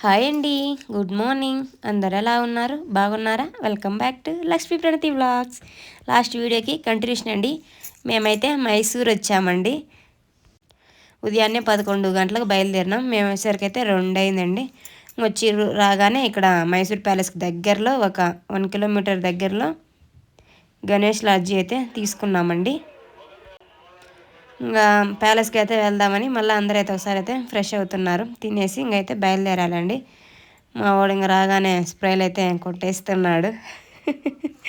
Hi అండి. Good morning. అందరు ఎలా ఉన్నారు? బాగున్నారా? Welcome back to Lakshmi Pranathi vlogs. Last వీడియోకి కంటిన్యూషన్ అండి. మేమైతే మైసూర్ వచ్చామండి. ఉదయాన్నే పదకొండు గంటలకు బయలుదేరినాం. మేము వచ్చేసరికైతే అయితే రెండు అయిందండి. వచ్చి రాగానే ఇక్కడ మైసూర్ ప్యాలెస్కి దగ్గరలో ఒక వన్ కిలోమీటర్ దగ్గరలో గణేష్ లాడ్జీ అయితే తీసుకున్నామండి. ఇంకా ప్యాలెస్కి అయితే వెళ్దామని మళ్ళీ అందరూ అయితే ఒకసారి అయితే ఫ్రెష్ అవుతున్నారు. తినేసి ఇంకైతే బయలుదేరాలండి. మా వాడు ఇంకా రాగానే స్ప్రేలు అయితే కొట్టేస్తున్నాడు.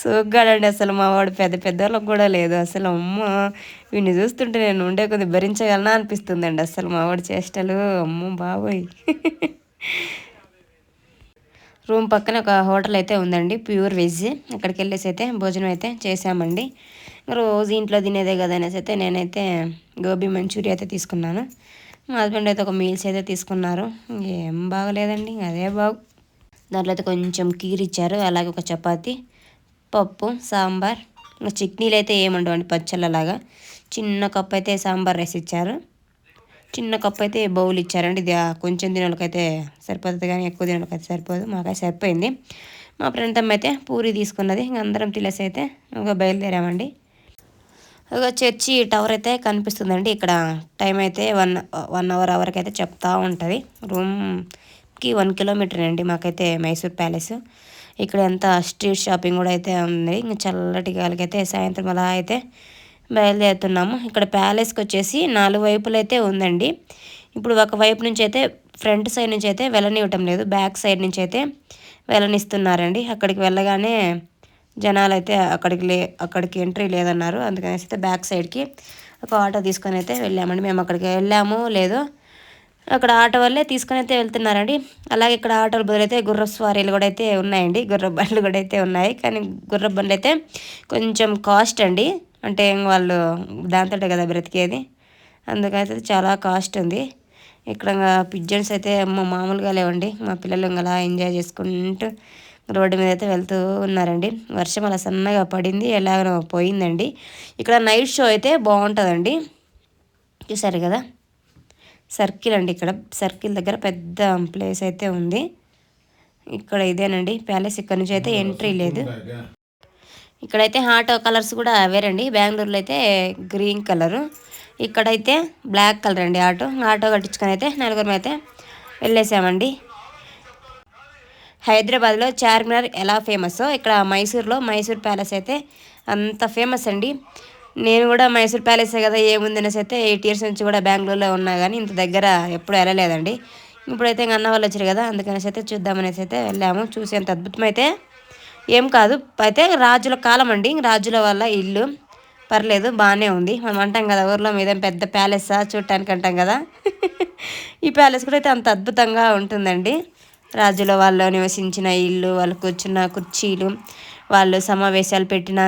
సోగ్గాడండి అసలు మా వాడు. పెద్ద పెద్దోళ్ళకి కూడా లేదు. అసలు అమ్మ వీడిని చూస్తుంటే నేను ఉండే కొద్ది భరించగలనా అనిపిస్తుందండి అసలు మా వాడు చేష్టలు. అమ్మ బాబోయ్. రూమ్ పక్కన ఒక హోటల్ అయితే ఉందండి ప్యూర్ వెజ్. అక్కడికి వెళ్ళేసి అయితే భోజనం అయితే చేసామండి రోజు ఇంట్లో తినేదే కదా అనేసి అయితే నేనైతే గోబీ మంచూరియా అయితే తీసుకున్నాను. మా హస్బెండ్ అయితే ఒక మీల్స్ అయితే తీసుకున్నారు. ఏం బాగలేదండి అదే బాగు. దాంట్లో అయితే కొంచెం కీరిచ్చారు అలాగే ఒక చపాతి పప్పు సాంబార్ ఇంకా చట్నీలు అయితే ఏముండవండి పచ్చళ్ళలాగా. చిన్న కప్ అయితే సాంబార్ రైస్ ఇచ్చారు. చిన్న కప్ అయితే బౌల్ ఇచ్చారండి ఇది కొంచెం దినాలకైతే సరిపోతుంది కానీ ఎక్కువ దినాలకైతే సరిపోదు మాకైతే సరిపోయింది. మా ఫ్రెండ్ అయితే పూరి తీసుకున్నది ఇంక అందరం తెలిసి అయితే ఒక బయలుదేరామండి. చర్చి టవర్ అయితే కనిపిస్తుందండి. ఇక్కడ టైం అయితే వన్ వన్ అవర్ అవర్కి అయితే చెప్తా ఉంటుంది. రూమ్కి వన్ కిలోమీటర్ అండి మాకైతే మైసూర్ ప్యాలెస్. ఇక్కడ ఎంత స్ట్రీట్ షాపింగ్ కూడా అయితే ఉంది. ఇంకా చల్లటి గాలికైతే సాయంత్రం అలా అయితే బయలుదేరుతున్నాము. ఇక్కడ ప్యాలెస్కి వచ్చేసి నాలుగు వైపులు అయితే ఉందండి. ఇప్పుడు ఒక వైపు నుంచి అయితే ఫ్రంట్ సైడ్ నుంచి అయితే వెళ్ళనివ్వటం లేదు. బ్యాక్ సైడ్ నుంచి అయితే వెళ్ళనిస్తున్నారండి. అక్కడికి వెళ్ళగానే జనాలు అయితే అక్కడికి లే అక్కడికి ఎంట్రీ లేదన్నారు. అందుకనేసి అయితే బ్యాక్ సైడ్కి ఒక ఆటో తీసుకొని అయితే వెళ్ళామండి. మేము అక్కడికి వెళ్ళాము లేదు అక్కడ ఆటో వల్లే తీసుకొని అయితే వెళ్తున్నారండి. అలాగే ఇక్కడ ఆటోలు బదులైతే గుర్ర స్వారీలు కూడా అయితే ఉన్నాయండి. గుర్ర బండ్లు కూడా అయితే ఉన్నాయి. కానీ గుర్ర బండ్లు అయితే కొంచెం కాస్ట్ అండి. అంటే వాళ్ళు దాంతో కదా బ్రతికేది. అందుకైతే చాలా కాస్ట్ ఉంది. ఇక్కడ పిజ్జన్స్ అయితే మామూలుగా లేవండి. మా పిల్లలు ఇంకా అలా ఎంజాయ్ చేసుకుంటూ రోడ్డు మీద అయితే వెళ్తూ ఉన్నారండి. వర్షం అలా సన్నగా పడింది ఎలాగో పోయిందండి. ఇక్కడ నైట్ షో అయితే బాగుంటుందండి. చూసారు కదా? సర్కిల్ అండి ఇక్కడ. సర్కిల్ దగ్గర పెద్ద ప్లేస్ అయితే ఉంది. ఇక్కడ ఇదేనండి. ప్యాలెస్ ఇక్కడ నుంచి అయితే ఎంట్రీ లేదు. ఇక్కడైతే ఆటో కలర్స్ కూడా వేరండి. బెంగళూరులో అయితే గ్రీన్ కలరు. ఇక్కడైతే బ్లాక్ కలర్ అండి ఆటో. ఆటో కట్టించుకొని అయితే నలుగురం అయితే వెళ్ళేసామండి. హైదరాబాద్లో చార్మినార్ ఎలా ఫేమస్ ఇక్కడ మైసూర్లో మైసూర్ ప్యాలెస్ అయితే అంత ఫేమస్ అండి. నేను కూడా మైసూర్ ప్యాలెసే కదా ఏముంది అనేసి అయితే ఎయిట్ ఇయర్స్ నుంచి కూడా బెంగళూరులో ఉన్నా కానీ ఇంత దగ్గర ఎప్పుడు వెళ్ళలేదండి. ఇప్పుడైతే ఇంకా అన్న వాళ్ళు వచ్చారు కదా అందుకనేసి అయితే చూద్దామనేసి అయితే వెళ్ళాము. చూసేంత అద్భుతం అయితే ఏం కాదు. అయితే రాజుల కాలం అండి. రాజుల వల్ల ఇల్లు పర్లేదు బాగానే ఉంది. మనం అంటాం కదా ఊర్లో మీద పెద్ద ప్యాలెసా? చూడటానికి అంటాం కదా. ఈ ప్యాలెస్ కూడా అయితే అంత అద్భుతంగా ఉంటుందండి. రాజుల వాళ్ళు నివసించిన ఇల్లు వాళ్ళు కూర్చున్న కుర్చీలు వాళ్ళు సమావేశాలు పెట్టిన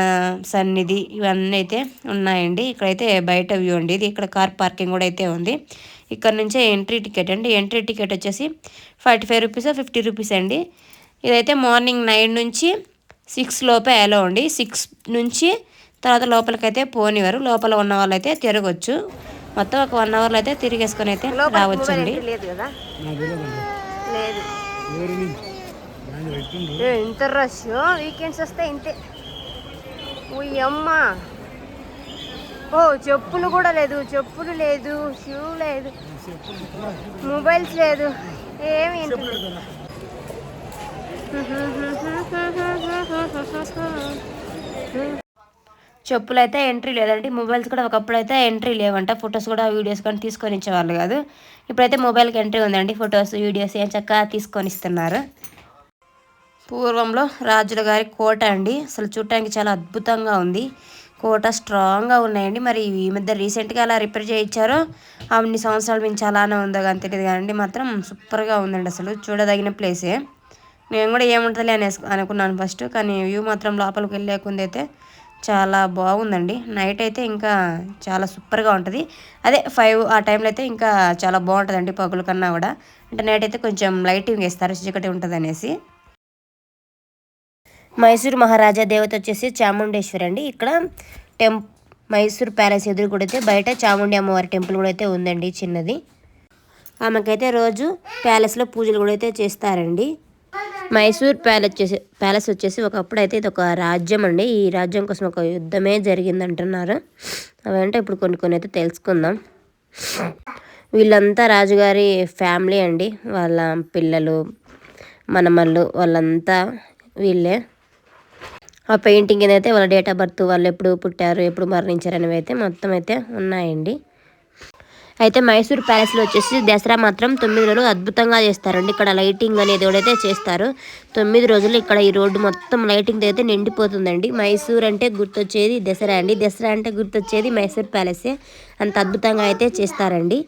సన్నిధి ఇవన్నీ అయితే ఉన్నాయండి. ఇక్కడైతే బయట వ్యూ అండి. ఇది ఇక్కడ కార్ పార్కింగ్ కూడా అయితే ఉంది. ఇక్కడ నుంచే ఎంట్రీ టికెట్ అండి. ఎంట్రీ టికెట్ వచ్చేసి forty five rupees fifty rupees అండి. ఇదైతే మార్నింగ్ నైన్ నుంచి సిక్స్ లోపే అలో అండి. సిక్స్ నుంచి తర్వాత లోపలికైతే పోనివారు లోపల ఉన్న వాళ్ళైతే తిరగచ్చు. మొత్తం ఒక వన్ అవర్లో అయితే తిరిగేసుకొని అయితే రావచ్చు అండి లేదు. ఇంత రష్ వీకెండ్స్ వస్తే ఇంతే అమ్మ ఓ చెప్పులు కూడా లేదు చెప్పులు లేదు షూ లేదు మొబైల్స్ లేదు ఏమి చెప్పులు అయితే ఎంట్రీ లేదంటే మొబైల్స్ కూడా ఒకప్పుడు అయితే ఎంట్రీ లేవంట. ఫొటోస్ కూడా వీడియోస్ కానీ తీసుకొని ఇచ్చేవాళ్ళు కాదు. ఇప్పుడైతే మొబైల్కి ఎంట్రీ ఉందండి. ఫొటోస్ వీడియోస్ ఏం చక్కగా తీసుకొని ఇస్తున్నారు పూర్వంలో రాజుల గారి కోట అండి. అసలు చూడటానికి చాలా అద్భుతంగా ఉంది. కోట స్ట్రాంగ్గా ఉన్నాయండి. మరి ఈ మధ్య రీసెంట్గా అలా రిపేర్ చేయించారో అన్ని సంవత్సరాలు మించి అలానే ఉందో కానీ తెలియదు కానీ మాత్రం సూపర్గా ఉందండి అసలు. చూడదగిన ప్లేసే నేను కూడా ఏముంటుంది అనేసి అనుకున్నాను ఫస్ట్ కానీ వ్యూ మాత్రం లోపలికి వెళ్ళేకుంది అయితే చాలా బాగుందండి. నైట్ అయితే ఇంకా చాలా సూపర్గా ఉంటుంది. అదే ఫైవ్ ఆ టైంలో అయితే ఇంకా చాలా బాగుంటుందండి పగుల కన్నా కూడా. అంటే నైట్ అయితే కొంచెం లైటింగ్ వేస్తారు చీకటి ఉంటుంది అనేసి మైసూరు మహారాజా దేవత వచ్చేసి చాముండేశ్వరి అండి. ఇక్కడ టెంప్ మైసూర్ ప్యాలెస్ ఎదురు కూడా అయితే బయట చాముండి అమ్మవారి టెంపుల్ కూడా అయితే ఉందండి చిన్నది. ఆమెకైతే రోజు ప్యాలెస్లో పూజలు కూడా అయితే చేస్తారండి. మైసూర్ ప్యాలెస్ వచ్చేసి ప్యాలెస్ వచ్చేసి ఒకప్పుడు అయితే ఇది ఒక రాజ్యం అండి. ఈ రాజ్యం కోసం ఒక యుద్ధమే జరిగింది అంటున్నారు అవంటే ఇప్పుడు కొన్ని కొన్ని అయితే తెలుసుకుందాం. వీళ్ళంతా రాజుగారి ఫ్యామిలీ అండి. వాళ్ళ పిల్లలు మనమళ్ళు వాళ్ళంతా వీళ్ళే. ఆ పెయింటింగ్ ఏదైతే వాళ్ళ డేట్ ఆఫ్ బర్త్ వాళ్ళు ఎప్పుడు పుట్టారు ఎప్పుడు మరణించారు అనేవి అయితే మొత్తం అయితే ఉన్నాయండి. అయితే మైసూర్ ప్యాలెస్లో వచ్చేసి దసరా మాత్రం తొమ్మిది రోజులు అద్భుతంగా చేస్తారండి. ఇక్కడ లైటింగ్ అనేది ఎవడైతే చేస్తారు తొమ్మిది రోజులు ఇక్కడ ఈ రోడ్డు మొత్తం లైటింగ్ అయితే నిండిపోతుందండి. మైసూర్ అంటే గుర్తొచ్చేది దసరా అండి. దసరా అంటే గుర్తొచ్చేది మైసూర్ ప్యాలెసే. అంత అద్భుతంగా అయితే చేస్తారండి.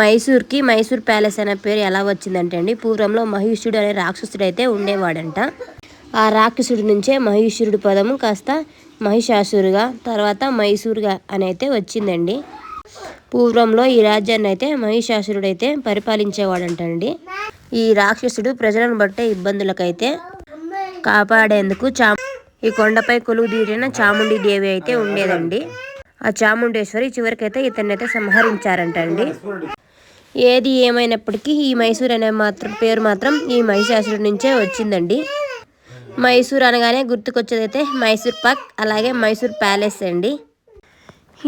మైసూర్కి మైసూర్ ప్యాలెస్ అనే పేరు ఎలా వచ్చిందంటే అండి పూర్వంలో మహిషుడు అనే రాక్షసుడు అయితే ఉండేవాడంట. ఆ రాక్షసుడి నుంచే మహిషురుడు పదము కాస్త మహిషాసురుగా తర్వాత మైసూరుగా అని అయితే వచ్చిందండి. పూర్వంలో ఈ రాజ్యాన్ని అయితే మహిషాసురుడైతే పరిపాలించేవాడంటండి. ఈ రాక్షసుడు ప్రజలను బట్టే ఇబ్బందులకైతే కాపాడేందుకు చా ఈ కొండపై కొలువు తీరిన చాముండి దేవి అయితే ఉండేదండి. ఆ చాముండేశ్వరి చివరికైతే ఇతన్ని అయితే సంహరించారంటండి. ఏది ఏమైనప్పటికీ ఈ మైసూర్ అనే మాత్రం పేరు మాత్రం ఈ మహిషాసురుడి నుంచే వచ్చిందండి. మైసూర్ అనగానే గుర్తుకొచ్చేదైతే మైసూర్ పాక్ అలాగే మైసూర్ ప్యాలెస్ అండి.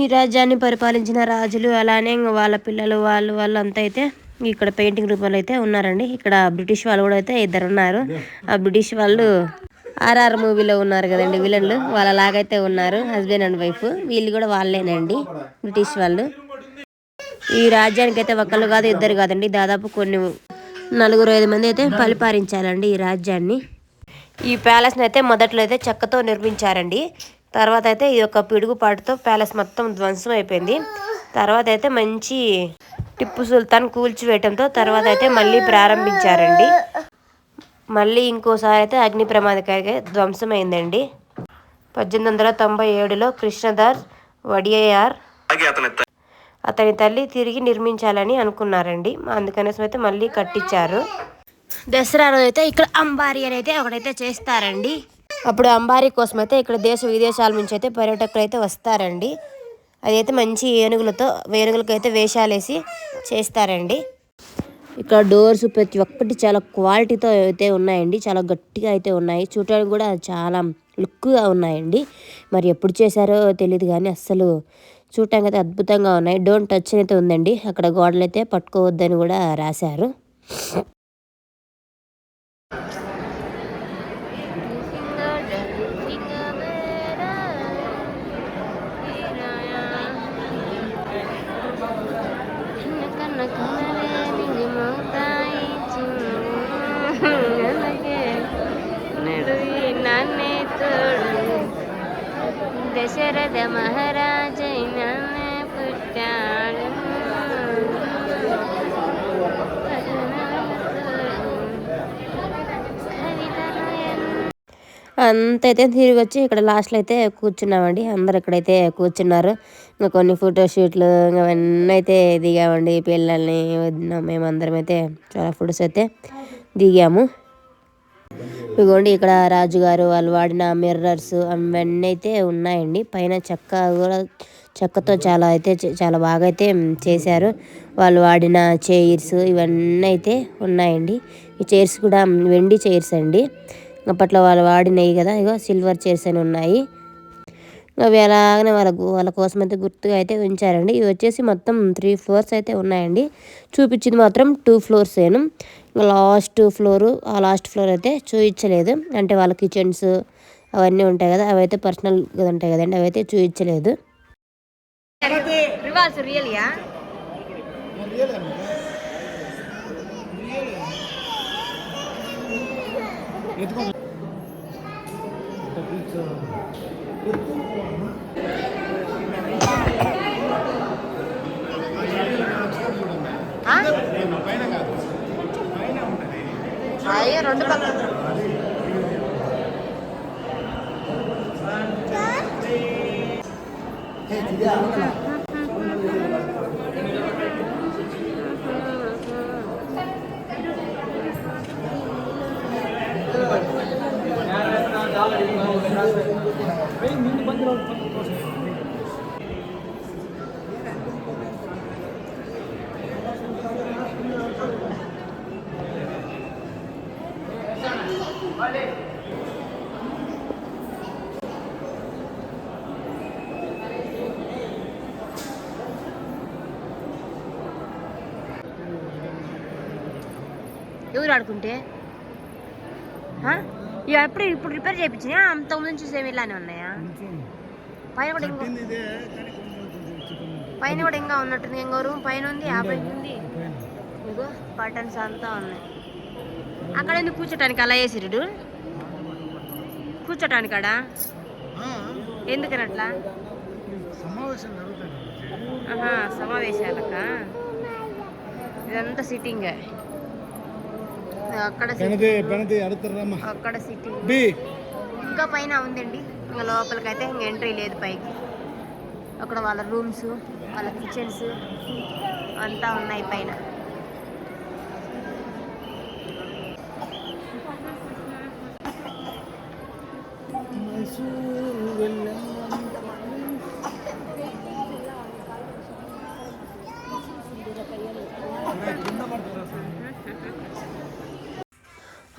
ఈ రాజ్యాన్ని పరిపాలించిన రాజులు అలానే వాళ్ళ పిల్లలు వాళ్ళు వాళ్ళంతా అయితే ఇక్కడ పెయింటింగ్ రూపంలో అయితే ఉన్నారండి. ఇక్కడ బ్రిటిష్ వాళ్ళు కూడా అయితే ఇద్దరు ఉన్నారు. ఆ బ్రిటిష్ వాళ్ళు ఆర్ఆర్ మూవీలో ఉన్నారు కదండి విలన్లు. వాళ్ళలాగైతే ఉన్నారు హస్బెండ్ అండ్ వైఫ్. వీళ్ళు కూడా వాళ్ళేనండి బ్రిటిష్ వాళ్ళు. ఈ రాజ్యానికి అయితే ఒకళ్ళు కాదు ఇద్దరు కాదండి. దాదాపు కొన్ని నలుగురు ఐదు మంది అయితే పరిపాలించాలండి ఈ రాజ్యాన్ని. ఈ ప్యాలెస్ని అయితే మొదట్లో అయితే చెక్కతో నిర్మించారండి. తర్వాత అయితే ఈ యొక్క పిడుగుపాటుతో ప్యాలెస్ మొత్తం ధ్వంసం అయిపోయింది. తర్వాత అయితే మంచి టిప్పు సుల్తాన్ కూల్చివేయటంతో తర్వాత అయితే మళ్ళీ ప్రారంభించారండి. మళ్ళీ ఇంకోసారి అయితే అగ్ని ప్రమాదకారిగా ధ్వంసమైందండి. పద్దెనిమిది వందల తొంభై ఏడులో కృష్ణదార్ వడియార్ అతని తల్లి. తిరిగి నిర్మించాలని అనుకున్నారండి. అందుకనేసి అయితే మళ్ళీ కట్టించారు. దసరా రోజు అయితే ఇక్కడ అంబారి అని అయితే ఒకటైతే చేస్తారండి. అప్పుడు అంబారీ కోసం అయితే ఇక్కడ దేశ విదేశాల నుంచి అయితే పర్యాటకులు అయితే వస్తారండి. అదైతే మంచి ఏనుగులతో ఏనుగులకి అయితే వేషాలు వేసి చేస్తారండి. ఇక్కడ డోర్స్ ప్రతి ఒక్కటి చాలా క్వాలిటీతో అయితే ఉన్నాయండి. చాలా గట్టిగా అయితే ఉన్నాయి. చూడడానికి కూడా చాలా లుక్గా ఉన్నాయండి. మరి ఎప్పుడు చేశారో తెలియదు కానీ అస్సలు చూడటానికి అయితే అద్భుతంగా ఉన్నాయి. డోంట్ టచ్ అయితే ఉందండి. అక్కడ గోడలు అయితే పట్టుకోవద్దని కూడా రాశారు. దశరథ మహారాజైన పుట్టాడు అంతైతే తిరిగి వచ్చి ఇక్కడ లాస్ట్లో అయితే కూర్చున్నామండి. అందరు ఇక్కడైతే కూర్చున్నారు. ఇంకా కొన్ని ఫోటోషూట్లు ఇంకా అవన్నీ అయితే దిగామండి. పిల్లల్ని వదిన మేమందరం అయితే చాలా ఫొటోస్ అయితే దిగాము. ఇదిగోండి ఇక్కడ రాజుగారు వాళ్ళు వాడిన మిర్రర్స్ అవన్నీ అయితే ఉన్నాయండి. పైన చెక్క కూడా చెక్కతో చాలా అయితే చాలా బాగా అయితే చేశారు. వాళ్ళు వాడిన చైర్స్ ఇవన్నీ అయితే ఉన్నాయండి. ఈ చైర్స్ కూడా వెండి చైర్స్ అండి. అప్పట్లో వాళ్ళు వాడినవి కదా ఇగో సిల్వర్ చైర్స్ అని ఉన్నాయి. అవి అలాగనే వాళ్ళ వాళ్ళ కోసం అయితే గుర్తుగా అయితే ఉంచారండి. ఇవి వచ్చేసి మొత్తం త్రీ ఫ్లోర్స్ అయితే ఉన్నాయండి. చూపించింది మాత్రం టూ ఫ్లోర్స్ ఏను. లాస్ట్ ఫ్లోరు ఆ లాస్ట్ ఫ్లోర్ అయితే చూపించలేదు అంటే వాళ్ళ కిచెన్స్ అవన్నీ ఉంటాయి కదా అవి అయితే పర్సనల్గా ఉంటాయి కదండి అవి అయితే చూపించలేదు ఎవరు ఆడుకుంటే? ఇవి ఎప్పుడు ఇప్పుడు రిపేర్ చేయించినా? అంత ముందు చూసేవి ఇలానే ఉన్నాయా? పైన కూడా ఇంకో పైన కూడా ఇంకా ఉన్నట్టుంది. ఇంకో రూమ్ పైన ఉంది ఆ పైన ఉంది. ఇగో బటన్స్ అంతా ఉన్నాయి. అక్కడ ఎందుకు కూర్చోటానికి అలా వేసిరుడు కూర్చోటానికి అడా ఎందుకని అట్లా సమావేశాలక? ఇదంతా సిట్టింగ్ పెనది పెనది అడుగుతారమ్మా అక్కడ సిట్టింగ్ బి. ఇంకా పైన ఉందండి. ఇంకా లోపలికైతే ఇంకా ఎంట్రీ లేదు పైకి. అక్కడ వాళ్ళ రూమ్స్ వాళ్ళ కిచెన్స్ అంతా ఉన్నాయి పైన.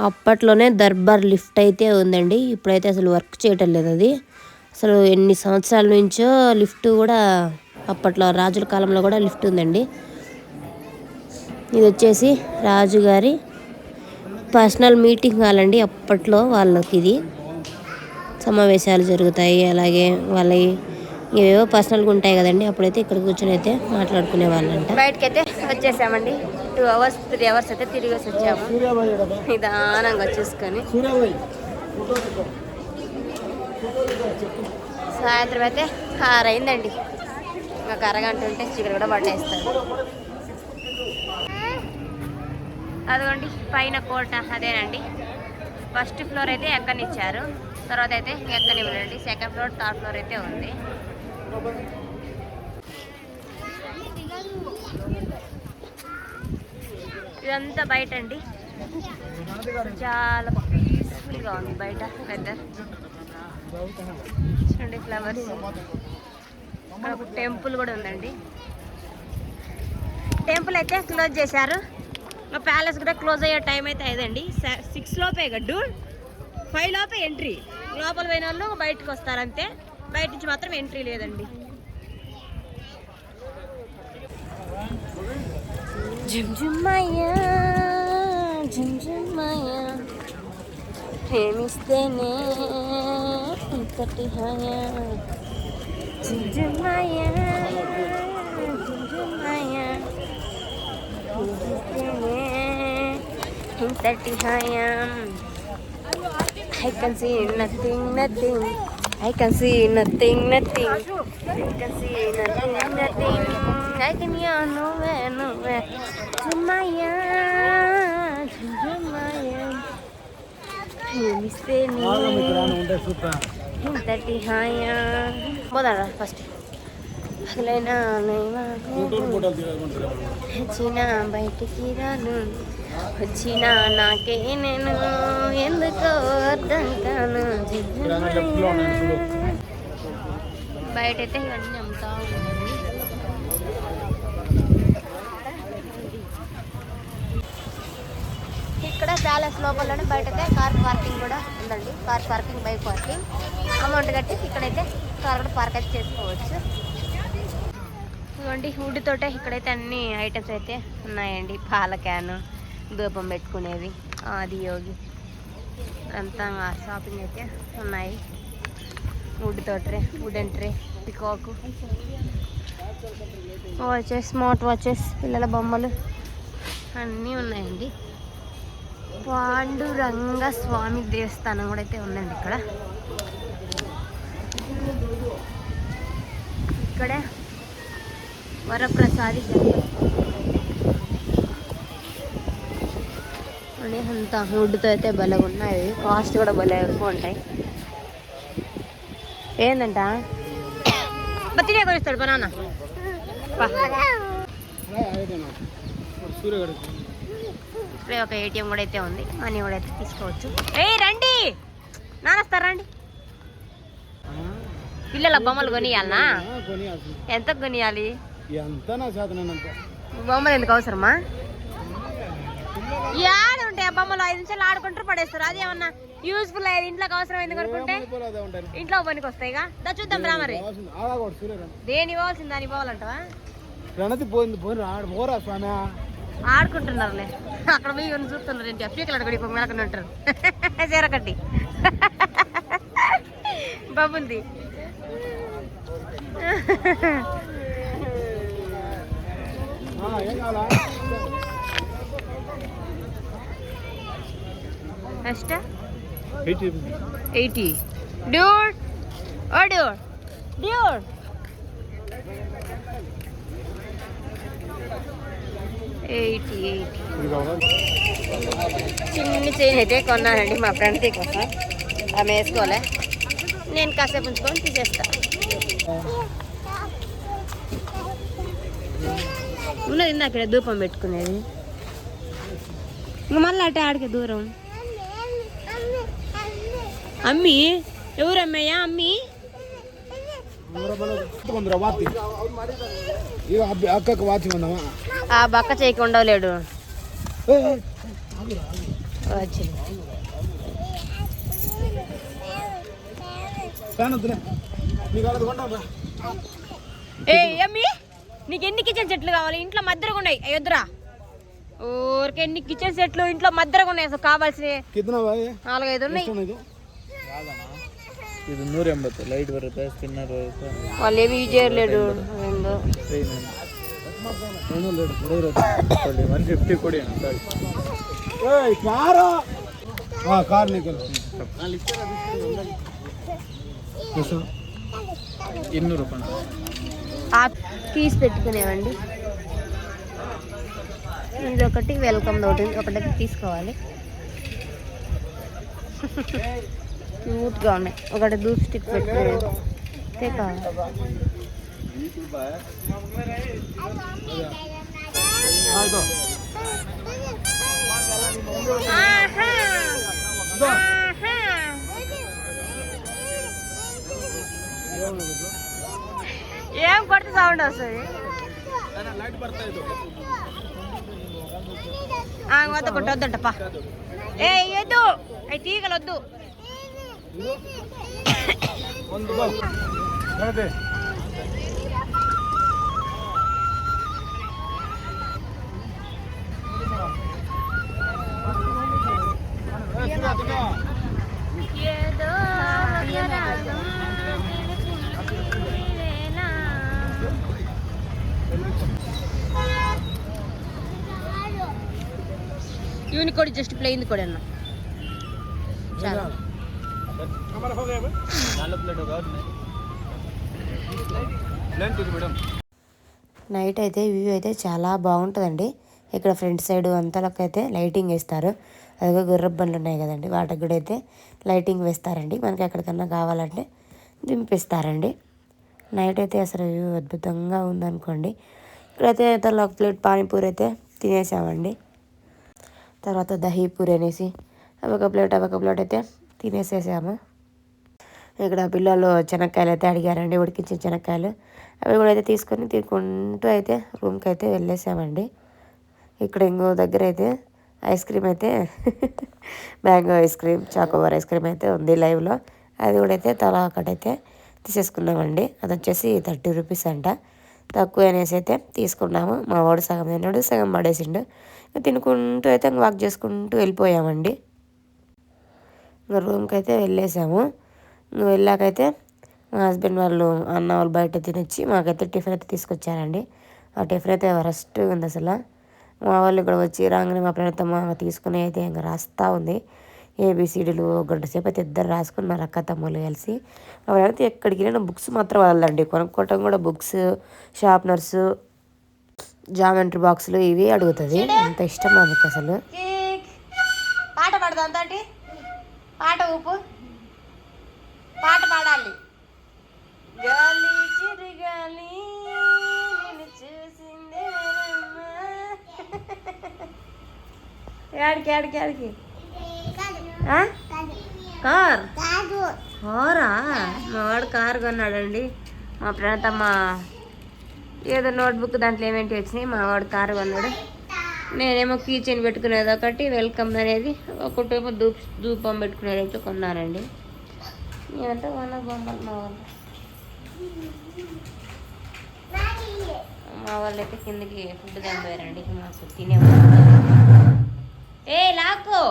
అప్పట్లోనే దర్బార్ లిఫ్ట్ అయితే ఉందండి. ఇప్పుడైతే అసలు వర్క్ చేయటం లేదు అది. అసలు ఎన్ని సంవత్సరాల నుంచో లిఫ్ట్ కూడా అప్పట్లో రాజుల కాలంలో కూడా లిఫ్ట్ ఉందండి. ఇది వచ్చేసి రాజుగారి పర్సనల్ మీటింగ్ హాల్ అండి అప్పట్లో వాళ్ళకి ఇది. సమావేశాలు జరుగుతాయి అలాగే వాళ్ళ ఏవేవో పర్సనల్గా ఉంటాయి కదండి. అప్పుడైతే ఇక్కడ కూర్చొని అయితే మాట్లాడుకునే వాళ్ళంట. బయటకైతే అయితే వచ్చేసామండి. టూ అవర్స్ త్రీ అవర్స్ అయితే తిరిగి వచ్చాము. నిదానంగా వచ్చేసుకొని. సాయంత్రం అయితే ఆరు అయిందండి ఇంకా అరగంట ఉంటే చికెన్ కూడా పట్టేస్తారు. అదిగోండి పైన కోట అదేనండి. ఫస్ట్ ఫ్లోర్ అయితే ఎక్కనిచ్చారు. తర్వాత అయితే ఎక్కనివ్వండి సెకండ్ ఫ్లోర్ థర్డ్ ఫ్లోర్ అయితే ఉంది. ఇదంతా బయట అండి చాలా పీస్ఫుల్గా ఉంది బయట వెదర్ చూడండి ఫ్లవర్స్ ఒక టెంపుల్ కూడా ఉందండి. టెంపుల్ అయితే క్లోజ్ చేశారు. ఇంకా ప్యాలెస్ కూడా క్లోజ్ అయ్యే టైం అయితే అయిందండి సిక్స్ లోపే గడ్డు. ఫైవ్ లోపే ఎంట్రీ లోపల పోయిన వాళ్ళు బయటకు వస్తారంతే. బయట నుంచి మాత్రం ఎంట్రీ లేదండి. జుమ్ జుమ్మయ్యా జుమ్ జుమ్మయ్యా ప్రేమిస్తేనే ఇంతటి హాయా జుమ్ జుమ్మయ్యా జుమ్ జుమ్మయ్యా ప్రేమిస్తేనే ఇంతటి హాయా I can see nothing, nothing. I can see nothing, nothing. I can see nothing, nothing. I can hear nowhere, nowhere. Jumaya, Jumaya. ప్రేమిస్తేనే ఉంటే సూపర్ ఇంతటి హాయా పోదాడా ఫస్ట్ అసలైనా ఫోటోలు ఫోటోలు తీసుకుంటారు వచ్చిన బయటికి రాను వచ్చిన నాకే నేను ఎందుకో అర్థం కాను బయట అయితే ఇవన్నీ లోపలనే బయట అయితే కార్ పార్కింగ్ కూడా ఉందండి. Car parking bike parking. Amount కట్టి ఇక్కడైతే కార్ కూడా పార్క్ అయితే చేసుకోవచ్చు. ఇవ్వండి వుడ్ తోటే ఇక్కడైతే అన్ని ఐటమ్స్ అయితే ఉన్నాయండి. పాల క్యాను ధూపం పెట్టుకునేవి ఆది యోగి అంతా షాపింగ్ అయితే ఉన్నాయి. వుడ్ తోటే వుడెన్ ట్రే పికాకు వాచెస్ స్మార్ట్ వాచెస్ పిల్లల బొమ్మలు అన్నీ ఉన్నాయండి. పాండురంగ స్వామి దేవస్థానం కూడా అయితే ఉందండి ఇక్కడ. ఇక్కడే వరప్రసాది అని అంత వుడ్తో అయితే భలే ఉన్నాయి కాస్ట్ కూడా భలే ఎక్కువ ఉంటాయి. ఏందంట? బతినే కొనిస్తాడు బనానా. సూర్యగడు. ఇక్కడే ఒక ఏటీఎం కూడా అయితే ఉంది. మనీ కూడా అయితే తీసుకోవచ్చు. ఏ రండి! నానస్తారా రండి. పిల్లల బొమ్మలు కొనియాలనా? కొని ఎంత కొనియాలి? ఎంత నా చేతనంత? బొమ్మలు ఎందుకు అవసరమా? యాడ ఉంటాయి ఆ బొమ్మలు? ఐదు నిమిషాలు ఆడుకుంటారు పడేస్తారు. అది ఏమన్నా యూస్ఫుల్ అయ్యేది ఇంట్లోకి అవసరం ఎందుకు అనుకుంటే ఇంట్లో పనికి వస్తాయిగా దా చూద్దాం రా మరి. దేని ఇవ్వాల్సింది దాని ఇవ్వాలంటవా ప్రణతి పోయింది పోయి రాడు పోరా స్వామి. ఆడుకుంటున్నారులే. అక్కడ పోయి ఇవన్నీ చూస్తున్నారు ఏంటి? పీకలు అక్కడ మెలకొని ఉంటారు. చీర కట్టి. బాబుంది. ఆ, ఏం కావాలా first eighty eighty dude O dude dude eighty eighty. చిన్న చైన్ అయితే కొన్నానండి మా ఫ్రెండ్కి కోసం. ఆమె వేసుకోలే. నేను కాసేపు ఉంచుకొని తీసేస్తా. ఉన్నది ఇందా అక్కడ ధూపం పెట్టుకునేది. ఇంక మళ్ళీ అటే ఆడికి దూరం. అమ్మి ఎవరు అమ్మయ్యా అమ్మి? బక్క చేయకుండా లేడు నీకు ఎన్ని కిచెన్ సెట్లు కావాలి? ఇంట్లో మధ్యగా ఉన్నాయి. అయ్యొద్దురా ఊరికి ఎన్ని కిచెన్ సెట్లు ఇంట్లో మధ్యగా ఉన్నాయి. అసలు కావాల్సినవి. నాలుగైదు ఉన్నాయి. ಇದು ಇದು ನೂರ ಎಂಬತ್ತು ಲೈಟ್ ಬರುತ್ತೆ ಸ್ಪಿನ್ನರ್ ಬರುತ್ತೆ వాళ్ళు ఏమి యూజ్ చేయలేడు ఏందో ಏನು ಲೇಟ್ ಕೊಡೋರು ಕೊಡಿ ಒನ್ ಫಿಫ್ಟಿ ಕೊಡಿ ಅಣ್ಣ ಸಾರಿ ಏಯ್ ಕಾರು ಹಾ ಕಾರ್ ನಿಕಲ್ ಎಷ್ಟು ಇನ್ನೂರು ರೂಪಾಯಿ ఆ కీస్ పెట్టుకునేవండి ఇది ఒకటి వెల్కమ్ ఒకటి ఒకటి తీసుకోవాలి క్యూట్గా ఉన్నాయి. ఒకటి దూప్ స్టిక్ పెట్టినాయి అంతే కాదు? ఏం కొడితే సౌండ్ వస్తుంది? కొట్టొద్దంటప్ప ఏ వద్దు. అవి తీగలొద్దు. ಒಂದು ಬಸ್ ಹೇಳ್ದೆ ఏదో ఒక రాగం పిలుపునిచ్చిన వేళ. యూనికోడ్ జస్ట్ ప్లేయింది కూడా అన్న చాలా Night అయితే వ్యూ అయితే చాలా బాగుంటుందండి. ఇక్కడ ఫ్రంట్ సైడ్ అంతలకు అయితే లైటింగ్ వేస్తారు. అదిగో గుర్రబ్బండ్లు ఉన్నాయి కదండి వాటికి కూడా అయితే లైటింగ్ వేస్తారండి. మనకి ఎక్కడికన్నా కావాలంటే దింపిస్తారండి. నైట్ అయితే అసలు వ్యూ అద్భుతంగా ఉందనుకోండి. ఇక్కడైతే అయితే ఒక ప్లేట్ పానీపూరి అయితే తినేసామండి. తర్వాత దహీపూరి అనేసి అవి ఒక ప్లేట్ అవి ఒక ప్లేట్ అయితే తినేసేసాము. ఇక్కడ పిల్లలు చెనక్కాయలు అయితే అడిగారండి ఉడికించిన చెనక్కాయలు. అవి కూడా అయితే తీసుకొని తినుకుంటూ అయితే రూమ్కి అయితే వెళ్ళేసామండి. ఇక్కడ ఇంకో దగ్గర అయితే ఐస్ క్రీమ్ అయితే mango ice cream chocobar ice cream అయితే ఉంది లైవ్లో. అది కూడా అయితే తలా ఒకటైతే తీసేసుకున్నామండి. అది వచ్చేసి థర్టీ రూపీస్ అంట. తక్కువ అనేసి అయితే తీసుకున్నాము. మా వాడు సగం తిన్నాడు సగం పడేసిండు. తినుకుంటూ అయితే వాక్ చేసుకుంటూ వెళ్ళిపోయామండి. ఇంకా రూమ్కి అయితే వెళ్ళేసాము. ఇంకా వెళ్ళాకైతే మా హస్బెండ్ వాళ్ళు అన్న వాళ్ళు బయట తినొచ్చి మాకైతే టిఫిన్ అయితే తీసుకొచ్చారండి. ఆ టిఫిన్ అయితే వరస్ట్ ఉంది అసలు. మా వాళ్ళు ఇక్కడ వచ్చి రాగానే మా ప్రణతమ్మ తీసుకుని అయితే ఇంకా రాస్తా ఉంది. ఏబిసిడీలు గంట సేపు అయితే ఇద్దరు రాసుకున్నారు అక్క తమ్ముళ్ళు కలిసి అప్పుడైతే ఎక్కడికి వెళ్ళినా బుక్స్ మాత్రం వదలండి కొనుక్కోవటం కూడా బుక్స్ షార్ప్నర్స్ జామెంట్రీ బాక్సులు ఇవి అడుగుతుంది. అంత ఇష్టం ఆమెకి అసలు. పాట పాడదా పాట ఊపు. పాట పాడాలి. గాలి చిరుగాలి నిన్ను చూసిందే యాడికి యాడికి ఆ? కార్? కారా. మా వాడు కారు కొన్నాడండి. మా ప్రణతమ్మ ఏదో నోట్బుక్ దాంట్లో ఏమేంటి వచ్చినాయి మా వాడు కారు కొన్నాడు. నేనేమో కీచెన్ పెట్టుకునేది ఒకటి వెల్కమ్ అనేది ఒకటేమో ధూప్ ధూపం పెట్టుకునేది అయితే కొన్నానండి. నేనంటే కొన్న బొమ్మలు మా వాళ్ళు. మా వాళ్ళు అయితే కిందకి ఫుడ్ తెంపారండి మాకు తినే ఏ లాక్కో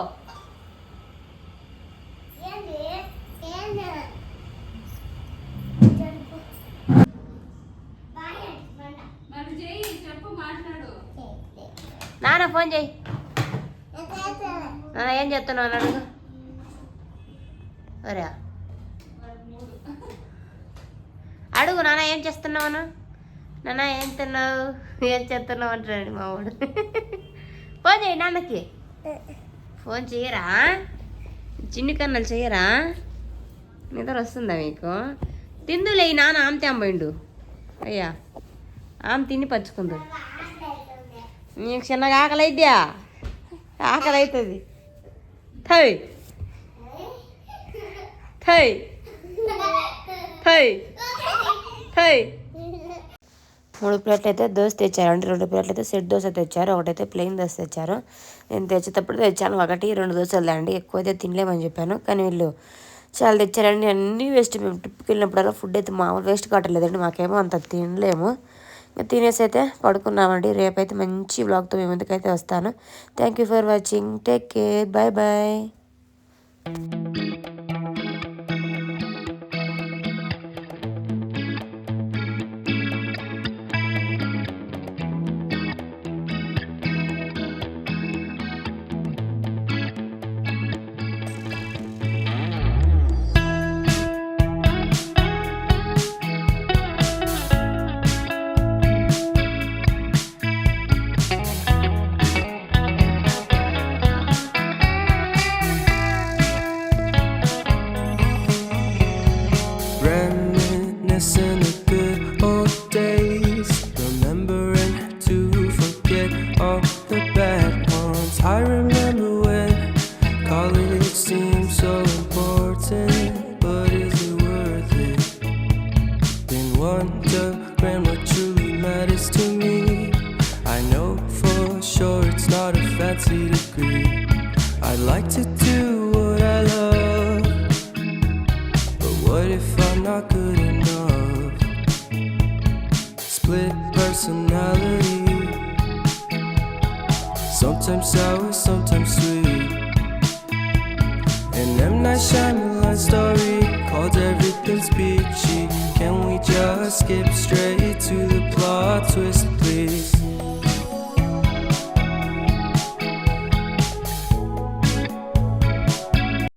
నాన్న ఫోన్ చేయి. ఏం చెప్తున్నావు అని అడుగు. ఒరా అడుగు నాన్న ఏం చేస్తున్నావు అన్న? నాన్న ఏం తిన్నావు? ఏం చేస్తున్నావు అంటాడు మా వాడు. ఫోన్ చేయి నాన్నకి. ఫోన్ చేయరా? చిన్ని కన్నలు చేయరా? నిద్ర వస్తుందా మీకు? తిందులే నాన్న ఆమె తెంబైండు అయ్యా ఆమె తిని పచ్చుకుందు నీకు చిన్నగా ఆకలి అయిద్యా ఆకలి అవుతుంది థై థై థై థై మూడు ప్లేట్లు అయితే దోశ తెచ్చారండి రెండు ప్లేట్లు అయితే సెట్ దోశ తెచ్చారు ఒకటైతే ప్లెయిన్ దోశ తెచ్చారు నేను తెచ్చేటప్పుడు తెచ్చాను ఒకటి రెండు దోశలు అండి ఎక్కువ అయితే తినలేమని చెప్పాను కానీ వీళ్ళు చాలా తెచ్చారండి అన్నీ వేస్ట్ మేము ట్రిప్కి వెళ్ళినప్పుడల్లా ఫుడ్ అయితే మామూలు వేస్ట్ కావట్లేదండి మాకేమో అంత తినలేము. ఇంకా తినేసి అయితే పడుకున్నామండి. రేపైతే మంచి బ్లాగ్తో మీ ముందుకైతే వస్తాను. Thank you for watching take care bye bye